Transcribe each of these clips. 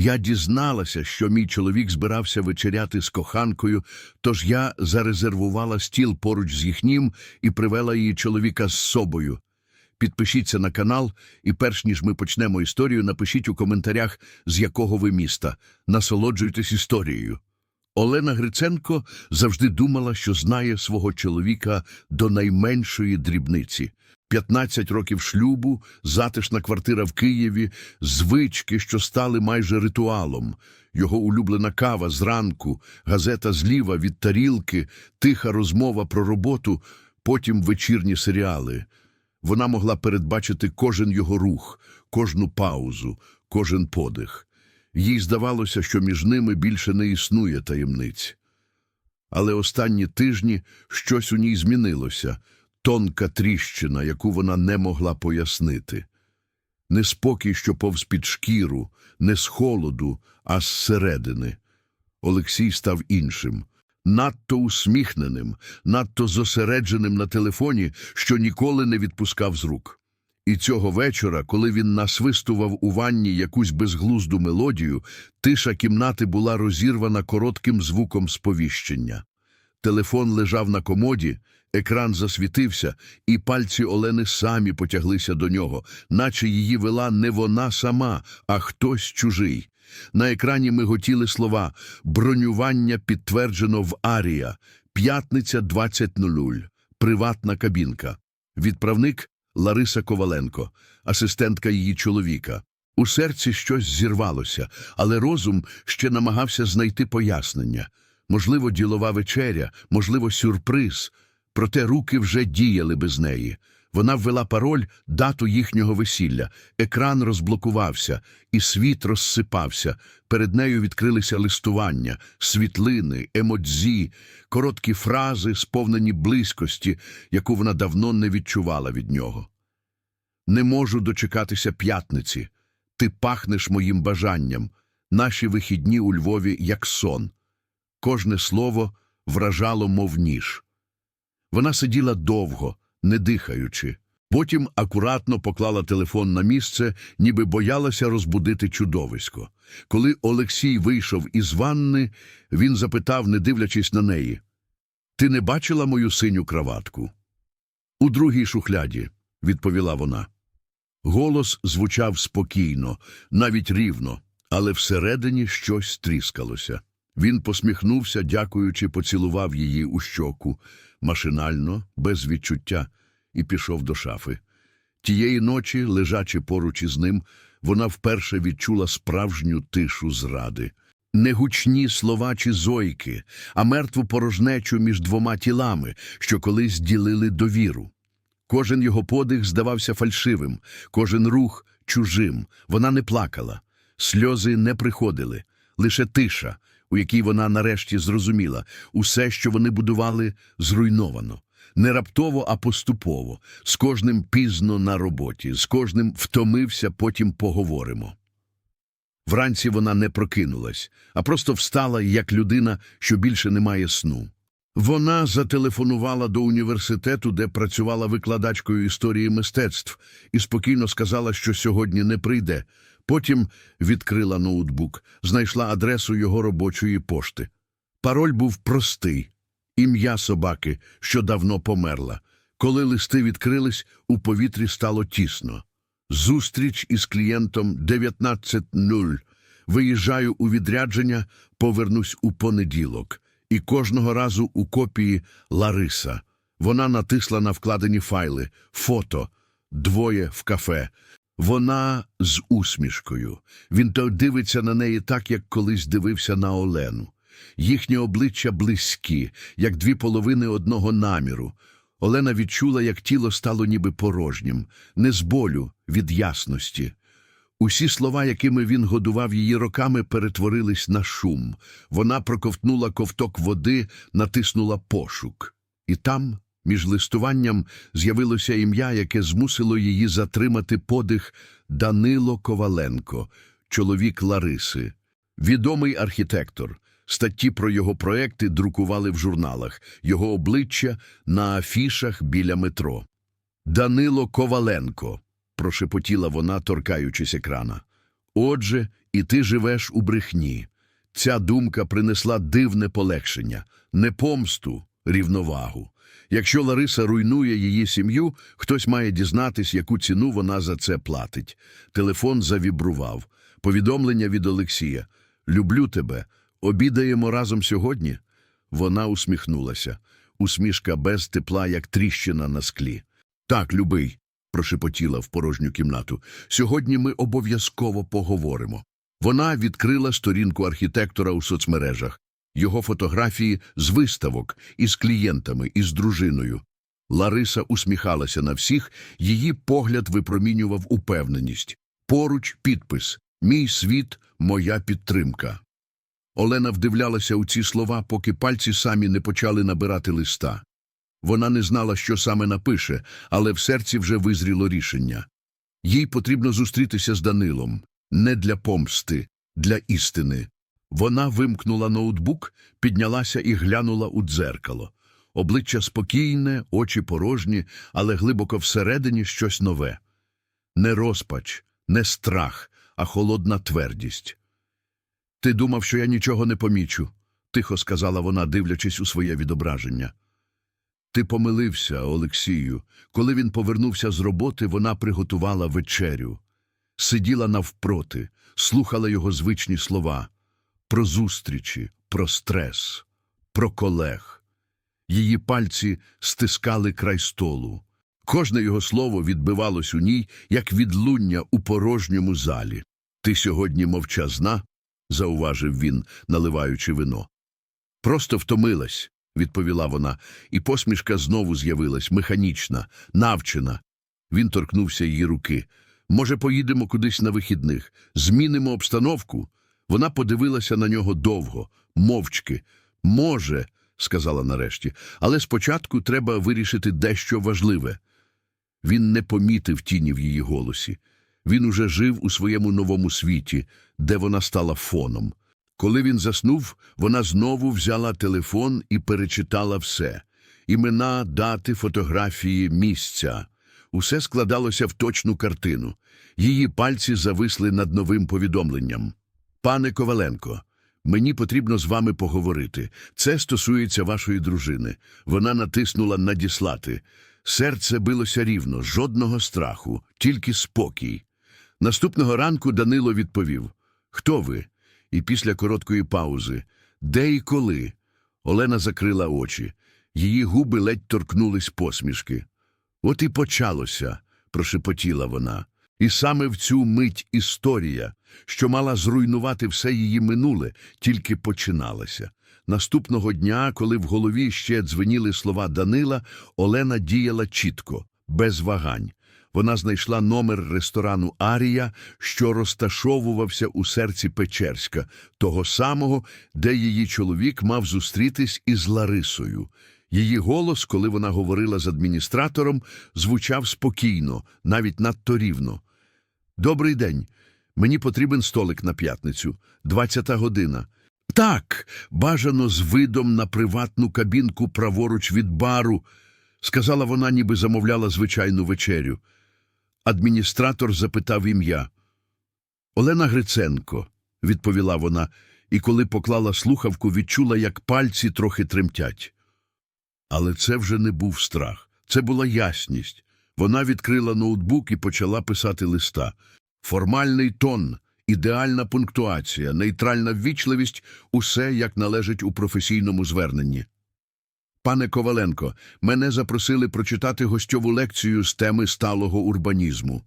Я дізналася, що мій чоловік збирався вечеряти з коханкою, тож я зарезервувала стіл поруч з їхнім і привела її чоловіка з собою. Підпишіться на канал, і перш ніж ми почнемо історію, напишіть у коментарях, з якого ви міста. Насолоджуйтесь історією. Олена Гриценко завжди думала, що знає свого чоловіка до найменшої дрібниці. 15 років шлюбу, затишна квартира в Києві, звички, що стали майже ритуалом. Його улюблена кава зранку, газета зліва від тарілки, тиха розмова про роботу, потім вечірні серіали. Вона могла передбачити кожен його рух, кожну паузу, кожен подих. Їй здавалося, що між ними більше не існує таємниць. Але останні тижні щось у ній змінилося тонка тріщина, яку вона не могла пояснити. Не спокій, що повз під шкіру, не з холоду, а зсередини. Олексій став іншим, надто усміхненим, надто зосередженим на телефоні, що ніколи не відпускав з рук. І цього вечора, коли він насвистував у ванні якусь безглузду мелодію, тиша кімнати була розірвана коротким звуком сповіщення. Телефон лежав на комоді, екран засвітився, і пальці Олени самі потяглися до нього, наче її вела не вона сама, а хтось чужий. На екрані миготіли слова «Бронювання підтверджено в Арія», «П'ятниця 20.00», «Приватна кабінка». Відправник Лариса Коваленко, асистентка її чоловіка. У серці щось зірвалося, але розум ще намагався знайти пояснення. Можливо, ділова вечеря, можливо, сюрприз. Проте руки вже діяли без неї. Вона ввела пароль, дату їхнього весілля. Екран розблокувався, і світ розсипався. Перед нею відкрилися листування, світлини, емодзі, короткі фрази, сповнені близькості, яку вона давно не відчувала від нього. Не можу дочекатися п'ятниці. Ти пахнеш моїм бажанням. Наші вихідні у Львові як сон. Кожне слово вражало, мов ніж. Вона сиділа довго, не дихаючи. Потім акуратно поклала телефон на місце, ніби боялася розбудити чудовисько. Коли Олексій вийшов із ванни, він запитав, не дивлячись на неї, «Ти не бачила мою синю краватку?» «У другій шухляді», – відповіла вона. Голос звучав спокійно, навіть рівно, але всередині щось тріскалося. Він посміхнувся, дякуючи, поцілував її у щоку, машинально, без відчуття, і пішов до шафи. Тієї ночі, лежачи поруч із ним, вона вперше відчула справжню тишу зради. Не гучні слова чи зойки, а мертву порожнечу між двома тілами, що колись ділили довіру. Кожен його подих здавався фальшивим, кожен рух чужим. Вона не плакала, сльози не приходили, лише тиша, у якій вона нарешті зрозуміла усе, що вони будували, зруйновано. Не раптово, а поступово, з кожним пізно на роботі, з кожним втомився, потім поговоримо. Вранці вона не прокинулась, а просто встала як людина, що більше не має сну. Вона зателефонувала до університету, де працювала викладачкою історії мистецтв, і спокійно сказала, що сьогодні не прийде. Потім відкрила ноутбук, знайшла адресу його робочої пошти. Пароль був простий ім'я собаки, що давно померла. Коли листи відкрились, у повітрі стало тісно. Зустріч із клієнтом 19.0. Виїжджаю у відрядження, повернусь у понеділок. І кожного разу у копії Лариса. Вона натисла на вкладені файли, фото, двоє в кафе. Вона з усмішкою. Він то дивиться на неї так, як колись дивився на Олену. Їхні обличчя близькі, як дві половини одного наміру. Олена відчула, як тіло стало ніби порожнім, не з болю, від ясності. Усі слова, якими він годував її роками, перетворились на шум. Вона проковтнула ковток води, натиснула пошук. І там, між листуванням, з'явилося ім'я, яке змусило її затримати подих Данило Коваленко, чоловік Лариси. Відомий архітектор. Статті про його проекти друкували в журналах, його обличчя на афішах біля метро. Данило Коваленко, прошепотіла вона, торкаючись екрана. Отже, і ти живеш у брехні. Ця думка принесла дивне полегшення, не помсту, рівновагу. Якщо Лариса руйнує її сім'ю, хтось має дізнатись, яку ціну вона за це платить. Телефон завібрував. Повідомлення від Олексія. Люблю тебе. Обідаємо разом сьогодні? Вона усміхнулася. Усмішка без тепла, як тріщина на склі. Так, любий, прошепотіла в порожню кімнату. Сьогодні ми обов'язково поговоримо. Вона відкрила сторінку архітектора у соцмережах, його фотографії з виставок, із клієнтами, із дружиною. Лариса усміхалася на всіх, її погляд випромінював упевненість. Поруч підпис Мій світ, моя підтримка. Олена вдивлялася у ці слова, поки пальці самі не почали набирати листа. Вона не знала, що саме напише, але в серці вже визріло рішення. Їй потрібно зустрітися з Данилом. Не для помсти, для істини. Вона вимкнула ноутбук, піднялася і глянула у дзеркало. Обличчя спокійне, очі порожні, але глибоко всередині щось нове. Не розпач, не страх, а холодна твердість. Ти думав, що я нічого не помічу, тихо сказала вона, дивлячись у своє відображення. Ти помилився, Олексію. Коли він повернувся з роботи, вона приготувала вечерю. Сиділа навпроти, слухала його звичні слова про зустрічі, про стрес, про колег. Її пальці стискали край столу. Кожне його слово відбивалось у ній, як відлуння у порожньому залі. Ти сьогодні мовчазна, зауважив він, наливаючи вино. Просто втомилась, відповіла вона, і посмішка знову з'явилась, механічна, навчена. Він торкнувся її руки. Може, поїдемо кудись на вихідних, змінимо обстановку? Вона подивилася на нього довго, мовчки. Може, сказала нарешті, але спочатку треба вирішити дещо важливе. Він не помітив тіні в її голосі. Він уже жив у своєму новому світі, де вона стала фоном. Коли він заснув, вона знову взяла телефон і перечитала все імена, дати, фотографії, місця. Усе складалося в точну картину. Її пальці зависли над новим повідомленням. Пане Коваленко, мені потрібно з вами поговорити. Це стосується вашої дружини. Вона натиснула надіслати. Серце билося рівно, жодного страху, тільки спокій. Наступного ранку Данило відповів Хто ви? І після короткої паузи Де і коли? Олена закрила очі. Її губи ледь торкнулись посмішки. От і почалося, прошепотіла вона. І саме в цю мить історія, що мала зруйнувати все її минуле, тільки починалася. Наступного дня, коли в голові ще дзвеніли слова Данила, Олена діяла чітко, без вагань. Вона знайшла номер ресторану Арія, що розташовувався у серці Печерська, того самого, де її чоловік мав зустрітись із Ларисою. Її голос, коли вона говорила з адміністратором, звучав спокійно, навіть надто рівно. Добрий день. Мені потрібен столик на п'ятницю, двадцята година. Так, бажано з видом на приватну кабінку праворуч від бару, сказала вона, ніби замовляла звичайну вечерю. Адміністратор запитав ім'я. Олена Гриценко, відповіла вона, і коли поклала слухавку, відчула, як пальці трохи тремтять. Але це вже не був страх, це була ясність. Вона відкрила ноутбук і почала писати листа. Формальний тон, ідеальна пунктуація, нейтральна ввічливість усе як належить у професійному зверненні. Пане Коваленко, мене запросили прочитати гостьову лекцію з теми сталого урбанізму.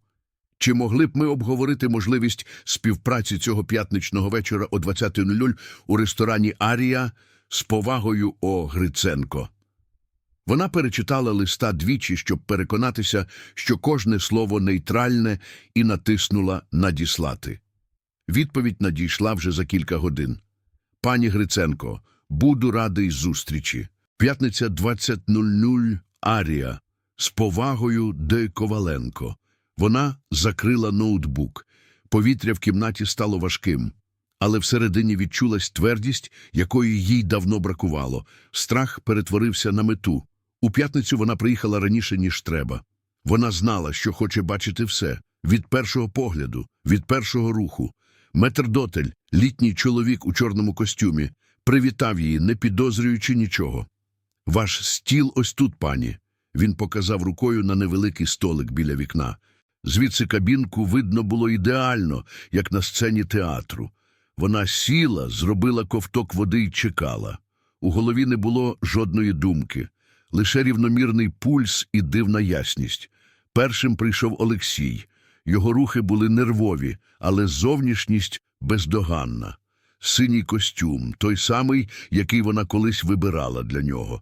Чи могли б ми обговорити можливість співпраці цього п'ятничного вечора о 20.00 у ресторані Арія з повагою О. Гриценко? Вона перечитала листа двічі, щоб переконатися, що кожне слово нейтральне, і натиснула «Надіслати». Відповідь надійшла вже за кілька годин. Пані Гриценко, буду радий зустрічі. П'ятниця 20.00 Арія. З повагою Д. Коваленко. Вона закрила ноутбук. Повітря в кімнаті стало важким. Але всередині відчулась твердість, якої їй давно бракувало. Страх перетворився на мету. У п'ятницю вона приїхала раніше, ніж треба. Вона знала, що хоче бачити все від першого погляду, від першого руху. Метрдотель, літній чоловік у чорному костюмі, привітав її, не підозрюючи нічого. Ваш стіл ось тут, пані. Він показав рукою на невеликий столик біля вікна. Звідси кабінку видно було ідеально, як на сцені театру. Вона сіла, зробила ковток води й чекала. У голові не було жодної думки, лише рівномірний пульс і дивна ясність. Першим прийшов Олексій. Його рухи були нервові, але зовнішність бездоганна. Синій костюм, той самий, який вона колись вибирала для нього.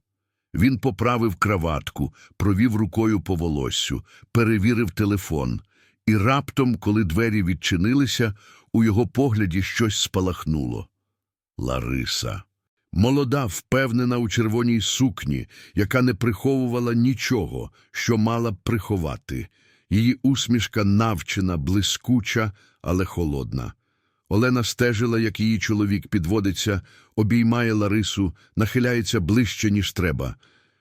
Він поправив краватку, провів рукою по волоссю, перевірив телефон. І раптом, коли двері відчинилися, у його погляді щось спалахнуло. Лариса. Молода, впевнена у червоній сукні, яка не приховувала нічого, що мала б приховати. Її усмішка навчена, блискуча, але холодна. Олена стежила, як її чоловік підводиться, обіймає Ларису, нахиляється ближче, ніж треба.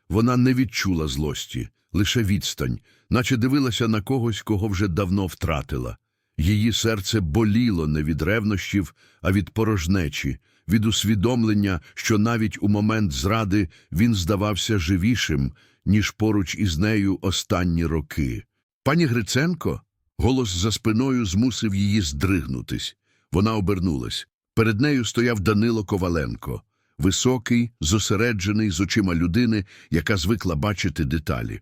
Вона не відчула злості, лише відстань, наче дивилася на когось, кого вже давно втратила. Її серце боліло не від ревнощів, а від порожнечі, від усвідомлення, що навіть у момент зради він здавався живішим, ніж поруч із нею останні роки. Пані Гриценко? Голос за спиною змусив її здригнутись. Вона обернулась. Перед нею стояв Данило Коваленко, високий, зосереджений з очима людини, яка звикла бачити деталі.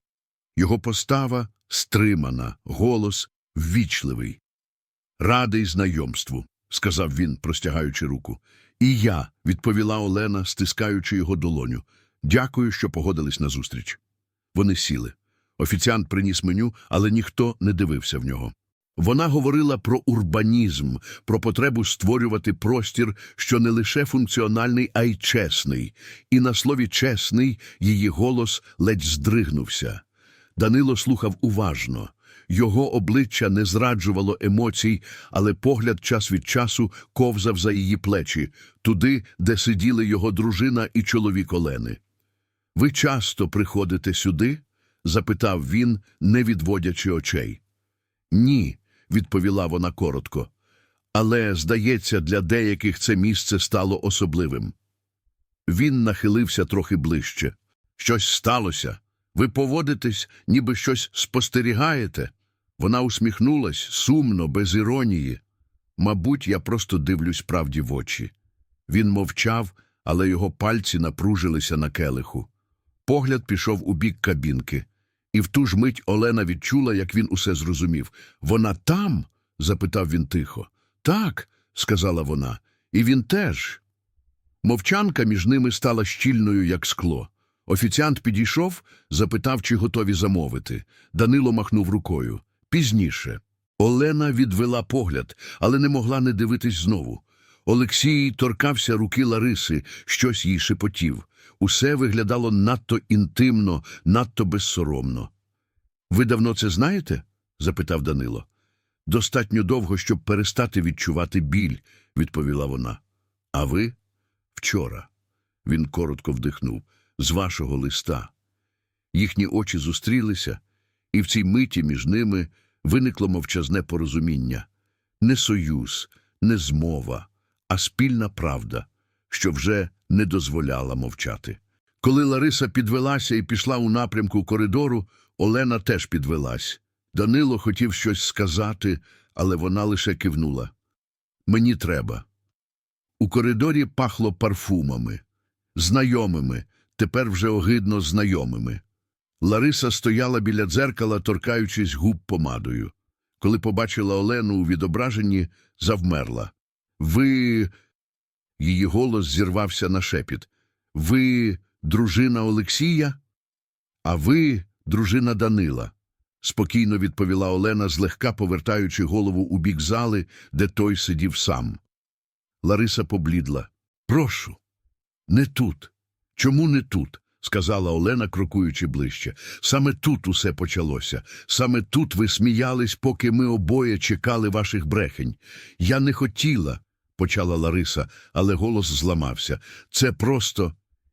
Його постава стримана, голос ввічливий. Радий знайомству, сказав він, простягаючи руку. І я, відповіла Олена, стискаючи його долоню. Дякую, що погодились на зустріч. Вони сіли. Офіціант приніс меню, але ніхто не дивився в нього. Вона говорила про урбанізм, про потребу створювати простір, що не лише функціональний, а й чесний. І на слові чесний її голос ледь здригнувся. Данило слухав уважно. Його обличчя не зраджувало емоцій, але погляд час від часу ковзав за її плечі, туди, де сиділи його дружина і чоловік Олени. Ви часто приходите сюди? запитав він, не відводячи очей. Ні, відповіла вона коротко. Але, здається, для деяких це місце стало особливим. Він нахилився трохи ближче. Щось сталося. Ви поводитесь, ніби щось спостерігаєте. Вона усміхнулась сумно, без іронії. Мабуть, я просто дивлюсь правді в очі. Він мовчав, але його пальці напружилися на келиху. Погляд пішов у бік кабінки. І в ту ж мить Олена відчула, як він усе зрозумів. Вона там? запитав він тихо. Так, сказала вона, і він теж. Мовчанка між ними стала щільною, як скло. Офіціант підійшов, запитав, чи готові замовити. Данило махнув рукою. Пізніше. Олена відвела погляд, але не могла не дивитись знову. Олексій торкався руки Лариси, щось їй шепотів. Усе виглядало надто інтимно, надто безсоромно. Ви давно це знаєте? запитав Данило. Достатньо довго, щоб перестати відчувати біль, відповіла вона. А ви? Вчора. Він коротко вдихнув. З вашого листа. Їхні очі зустрілися, і в цій миті між ними виникло мовчазне порозуміння. Не союз, не змова, а спільна правда, що вже не дозволяла мовчати. Коли Лариса підвелася і пішла у напрямку коридору, Олена теж підвелась. Данило хотів щось сказати, але вона лише кивнула. Мені треба. У коридорі пахло парфумами, знайомими, тепер вже огидно знайомими. Лариса стояла біля дзеркала, торкаючись губ помадою. Коли побачила Олену у відображенні, завмерла. Ви. Її голос зірвався на шепіт. Ви дружина Олексія? А ви дружина Данила, спокійно відповіла Олена, злегка повертаючи голову у бік зали, де той сидів сам. Лариса поблідла. Прошу, не тут. Чому не тут? Сказала Олена, крокуючи ближче. Саме тут усе почалося. Саме тут ви сміялись, поки ми обоє чекали ваших брехень. Я не хотіла, почала Лариса, але голос зламався. Це просто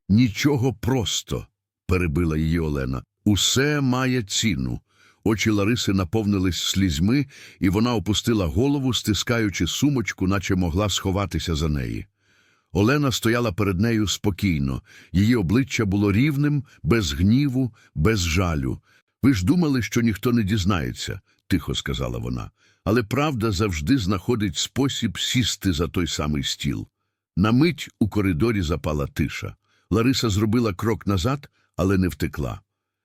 нічого просто, перебила її Олена. Усе має ціну. Очі Лариси наповнились слізьми, і вона опустила голову, стискаючи сумочку, наче могла сховатися за неї. Олена стояла перед нею спокійно, її обличчя було рівним, без гніву, без жалю. Ви ж думали, що ніхто не дізнається, тихо сказала вона. Але правда завжди знаходить спосіб сісти за той самий стіл. На мить у коридорі запала тиша. Лариса зробила крок назад, але не втекла.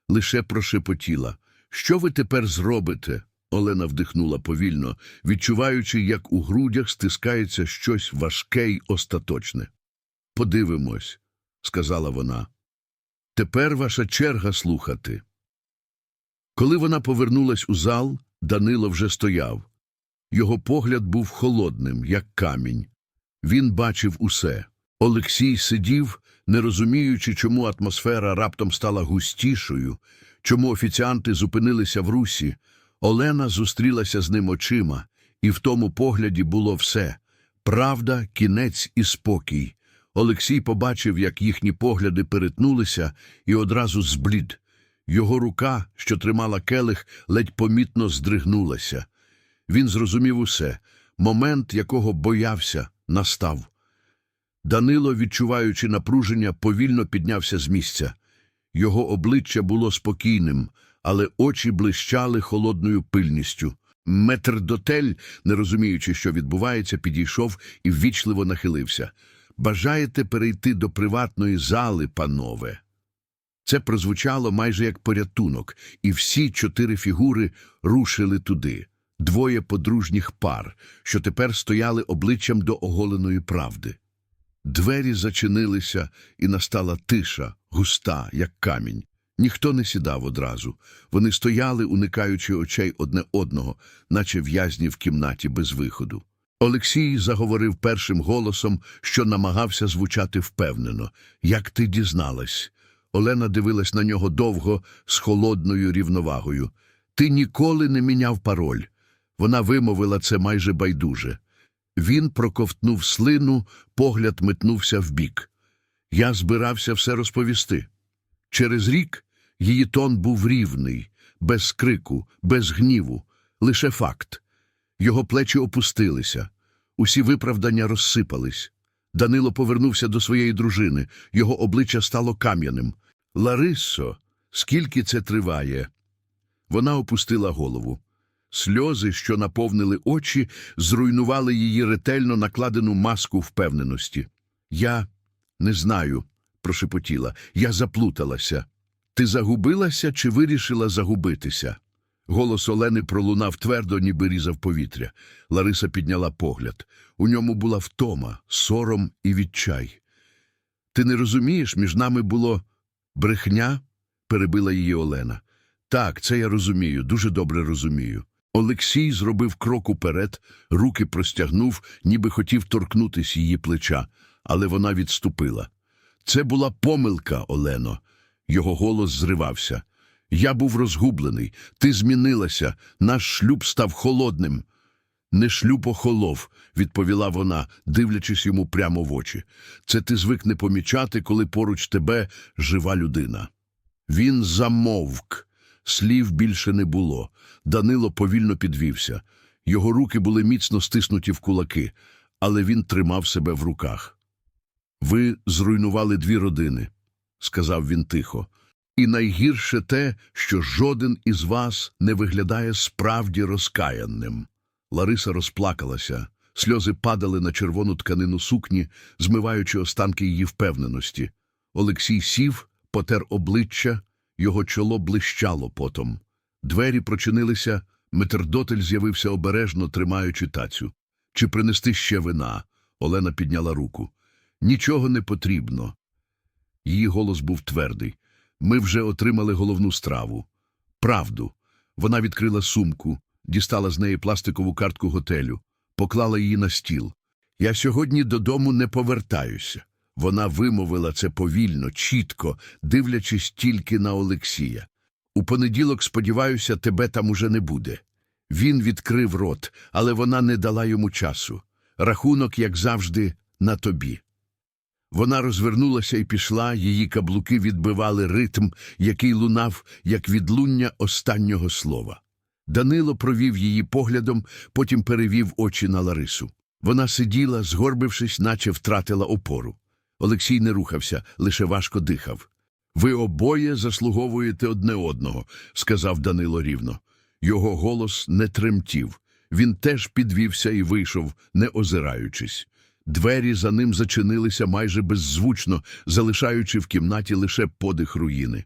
Лише прошепотіла. Що ви тепер зробите? Олена вдихнула повільно, відчуваючи, як у грудях стискається щось важке й остаточне. Подивимось, сказала вона. Тепер ваша черга слухати. Коли вона повернулась у зал, Данило вже стояв. Його погляд був холодним, як камінь. Він бачив усе. Олексій сидів, не розуміючи, чому атмосфера раптом стала густішою, чому офіціанти зупинилися в русі. Олена зустрілася з ним очима, і в тому погляді було все правда, кінець і спокій. Олексій побачив, як їхні погляди перетнулися, і одразу зблід. Його рука, що тримала келих, ледь помітно здригнулася. Він зрозумів усе. Момент, якого боявся, настав. Данило, відчуваючи напруження, повільно піднявся з місця. Його обличчя було спокійним, але очі блищали холодною пильністю. Метрдотель, не розуміючи, що відбувається, підійшов і ввічливо нахилився. Бажаєте перейти до приватної зали, панове? Це прозвучало майже як порятунок, і всі чотири фігури рушили туди. Двоє подружніх пар, що тепер стояли обличчям до оголеної правди. Двері зачинилися, і настала тиша, густа, як камінь. Ніхто не сідав одразу. Вони стояли, уникаючи очей одне одного, наче в'язні в кімнаті без виходу. Олексій заговорив першим голосом, що намагався звучати впевнено. Як ти дізналась? Олена дивилась на нього довго, з холодною рівновагою. Ти ніколи не міняв пароль. Вона вимовила це майже байдуже. Він проковтнув слину, погляд метнувся вбік. Я збирався все розповісти. Через рік її тон був рівний, без крику, без гніву, лише факт. Його плечі опустилися, усі виправдання розсипались. Данило повернувся до своєї дружини, його обличчя стало кам'яним. Ларисо, скільки це триває? Вона опустила голову. Сльози, що наповнили очі, зруйнували її ретельно накладену маску впевненості. Я не знаю, прошепотіла, я заплуталася. Ти загубилася чи вирішила загубитися? Голос Олени пролунав твердо, ніби різав повітря. Лариса підняла погляд. У ньому була втома, сором і відчай. Ти не розумієш, між нами було брехня? перебила її Олена. Так, це я розумію, дуже добре розумію. Олексій зробив крок уперед, руки простягнув, ніби хотів торкнутись її плеча, але вона відступила. Це була помилка, Олено. Його голос зривався. Я був розгублений, ти змінилася, наш шлюб став холодним. Не шлюб охолов, відповіла вона, дивлячись йому прямо в очі. Це ти звик не помічати, коли поруч тебе жива людина. Він замовк. Слів більше не було. Данило повільно підвівся. Його руки були міцно стиснуті в кулаки, але він тримав себе в руках. Ви зруйнували дві родини, сказав він тихо. І найгірше те, що жоден із вас не виглядає справді розкаянним. Лариса розплакалася, сльози падали на червону тканину сукні, змиваючи останки її впевненості. Олексій сів, потер обличчя, його чоло блищало потом. Двері прочинилися, метрдотель з'явився обережно, тримаючи тацю. Чи принести ще вина? Олена підняла руку. Нічого не потрібно. Її голос був твердий. Ми вже отримали головну страву. Правду. Вона відкрила сумку, дістала з неї пластикову картку готелю, поклала її на стіл. Я сьогодні додому не повертаюся. Вона вимовила це повільно, чітко, дивлячись тільки на Олексія. У понеділок, сподіваюся, тебе там уже не буде. Він відкрив рот, але вона не дала йому часу. Рахунок, як завжди, на тобі. Вона розвернулася і пішла, її каблуки відбивали ритм, який лунав, як відлуння останнього слова. Данило провів її поглядом, потім перевів очі на Ларису. Вона сиділа, згорбившись, наче втратила опору. Олексій не рухався, лише важко дихав. Ви обоє заслуговуєте одне одного, сказав Данило рівно. Його голос не тремтів. Він теж підвівся і вийшов, не озираючись. Двері за ним зачинилися майже беззвучно, залишаючи в кімнаті лише подих руїни.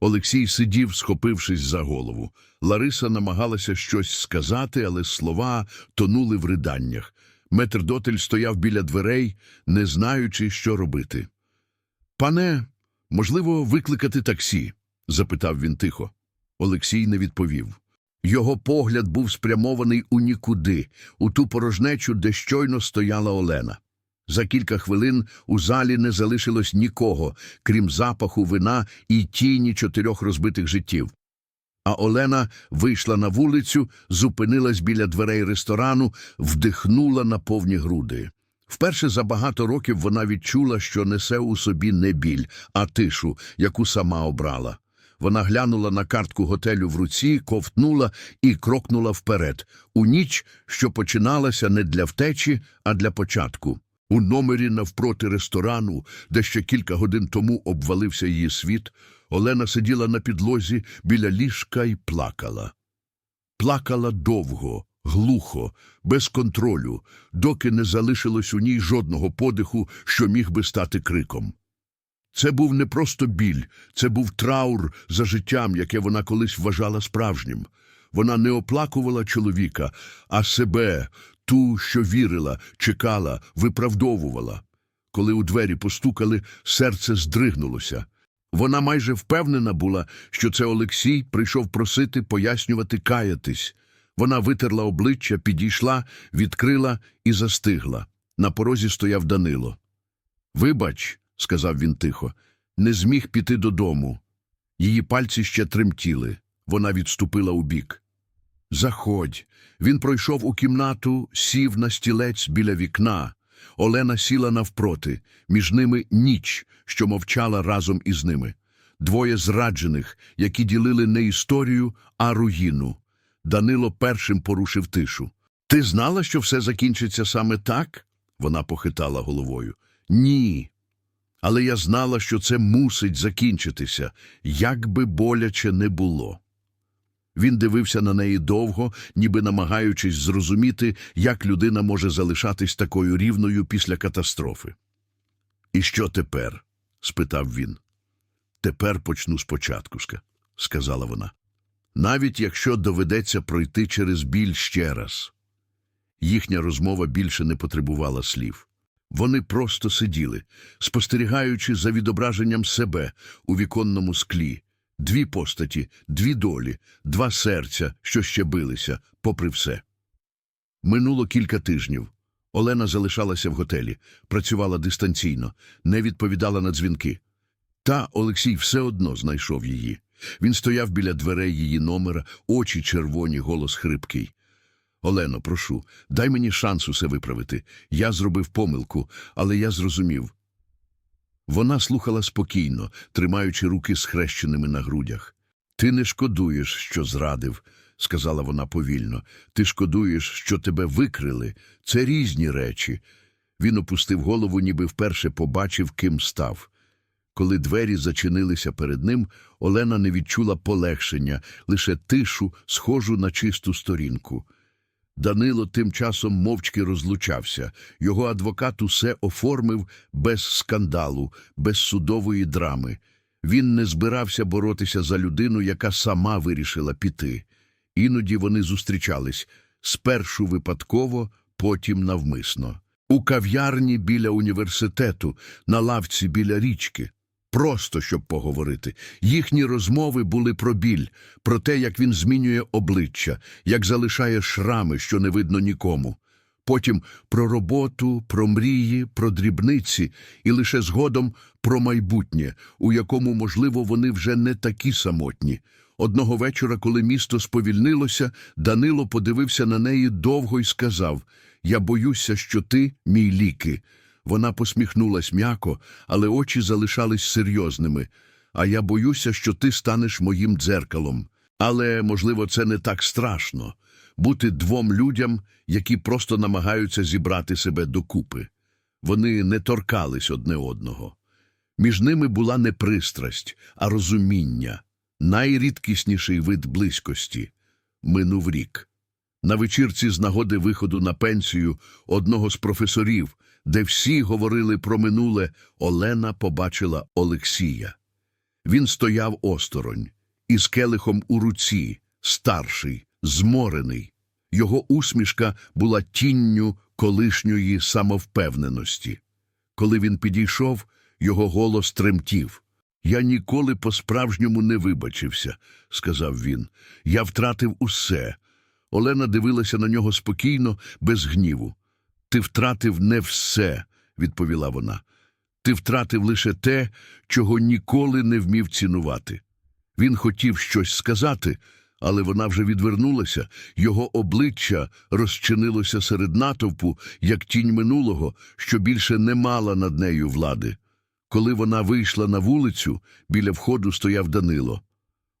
Олексій сидів, схопившись за голову. Лариса намагалася щось сказати, але слова тонули в риданнях. Метрдотель стояв біля дверей, не знаючи, що робити. Пане, можливо, викликати таксі? запитав він тихо. Олексій не відповів. Його погляд був спрямований у нікуди, у ту порожнечу, де щойно стояла Олена. За кілька хвилин у залі не залишилось нікого, крім запаху вина і тіні чотирьох розбитих життів. А Олена вийшла на вулицю, зупинилась біля дверей ресторану, вдихнула на повні груди. Вперше за багато років вона відчула, що несе у собі не біль, а тишу, яку сама обрала. Вона глянула на картку готелю в руці, ковтнула і крокнула вперед, у ніч, що починалася не для втечі, а для початку. У номері навпроти ресторану, де ще кілька годин тому обвалився її світ, Олена сиділа на підлозі біля ліжка і плакала. Плакала довго, глухо, без контролю, доки не залишилось у ній жодного подиху, що міг би стати криком. Це був не просто біль, це був траур за життям, яке вона колись вважала справжнім. Вона не оплакувала чоловіка, а себе, ту, що вірила, чекала, виправдовувала. Коли у двері постукали, серце здригнулося. Вона майже впевнена була, що це Олексій прийшов просити, пояснювати, каятись. Вона витерла обличчя, підійшла, відкрила і застигла. На порозі стояв Данило. Вибач, сказав він тихо, не зміг піти додому. Її пальці ще тремтіли. Вона відступила убік. Заходь. Він пройшов у кімнату, сів на стілець біля вікна. Олена сіла навпроти, між ними ніч, що мовчала разом із ними. Двоє зраджених, які ділили не історію, а руїну. Данило першим порушив тишу. Ти знала, що все закінчиться саме так? Вона похитала головою. Ні. Але я знала, що це мусить закінчитися, як би боляче не було. Він дивився на неї довго, ніби намагаючись зрозуміти, як людина може залишатись такою рівною після катастрофи. І що тепер? спитав він. Тепер почну спочатку, сказала вона. Навіть якщо доведеться пройти через біль ще раз. Їхня розмова більше не потребувала слів. Вони просто сиділи, спостерігаючи за відображенням себе у віконному склі. Дві постаті, дві долі, два серця, що ще билися, попри все. Минуло кілька тижнів. Олена залишалася в готелі, працювала дистанційно, не відповідала на дзвінки. Та Олексій все одно знайшов її. Він стояв біля дверей її номера, очі червоні, голос хрипкий. Олено, прошу, дай мені шанс усе виправити. Я зробив помилку, але я зрозумів. Вона слухала спокійно, тримаючи руки схрещеними на грудях. Ти не шкодуєш, що зрадив, сказала вона повільно. Ти шкодуєш, що тебе викрили. Це різні речі. Він опустив голову, ніби вперше побачив, ким став. Коли двері зачинилися перед ним, Олена не відчула полегшення, лише тишу, схожу на чисту сторінку. Данило тим часом мовчки розлучався. Його адвокат усе оформив без скандалу, без судової драми. Він не збирався боротися за людину, яка сама вирішила піти. Іноді вони зустрічались спершу випадково, потім навмисно. У кав'ярні біля університету, на лавці біля річки. Просто щоб поговорити. Їхні розмови були про біль, про те, як він змінює обличчя, як залишає шрами, що не видно нікому. Потім про роботу, про мрії, про дрібниці і лише згодом про майбутнє, у якому, можливо, вони вже не такі самотні. Одного вечора, коли місто сповільнилося, Данило подивився на неї довго і сказав: Я боюся, що ти, мій ліки. Вона посміхнулась м'яко, але очі залишались серйозними. А я боюся, що ти станеш моїм дзеркалом. Але, можливо, це не так страшно бути двом людям, які просто намагаються зібрати себе докупи. Вони не торкались одне одного. Між ними була не пристрасть, а розуміння, найрідкісніший вид близькості. Минув рік. На вечірці з нагоди виходу на пенсію одного з професорів, де всі говорили про минуле, Олена побачила Олексія. Він стояв осторонь, із келихом у руці, старший, зморений. Його усмішка була тінню колишньої самовпевненості. Коли він підійшов, його голос тремтів. Я ніколи по-справжньому не вибачився, сказав він. Я втратив усе. Олена дивилася на нього спокійно, без гніву. Ти втратив не все, відповіла вона. Ти втратив лише те, чого ніколи не вмів цінувати. Він хотів щось сказати, але вона вже відвернулася, його обличчя розчинилося серед натовпу, як тінь минулого, що більше не мала над нею влади. Коли вона вийшла на вулицю, біля входу стояв Данило.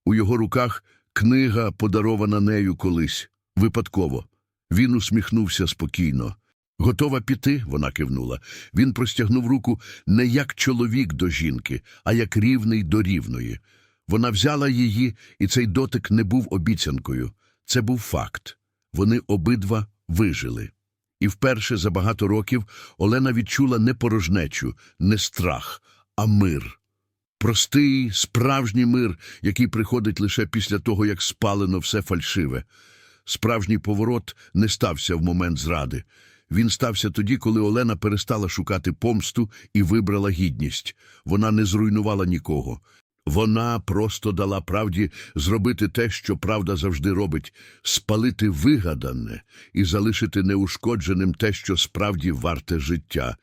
У його руках книга, подарована нею колись, випадково. Він усміхнувся спокійно. Готова піти? вона кивнула. Він простягнув руку не як чоловік до жінки, а як рівний до рівної. Вона взяла її, і цей дотик не був обіцянкою. Це був факт. Вони обидва вижили. І вперше за багато років Олена відчула не порожнечу, не страх, а мир. Простий, справжній мир, який приходить лише після того, як спалено все фальшиве. Справжній поворот не стався в момент зради. Він стався тоді, коли Олена перестала шукати помсту і вибрала гідність. Вона не зруйнувала нікого. Вона просто дала правді зробити те, що правда завжди робить спалити вигадане і залишити неушкодженим те, що справді варте життя.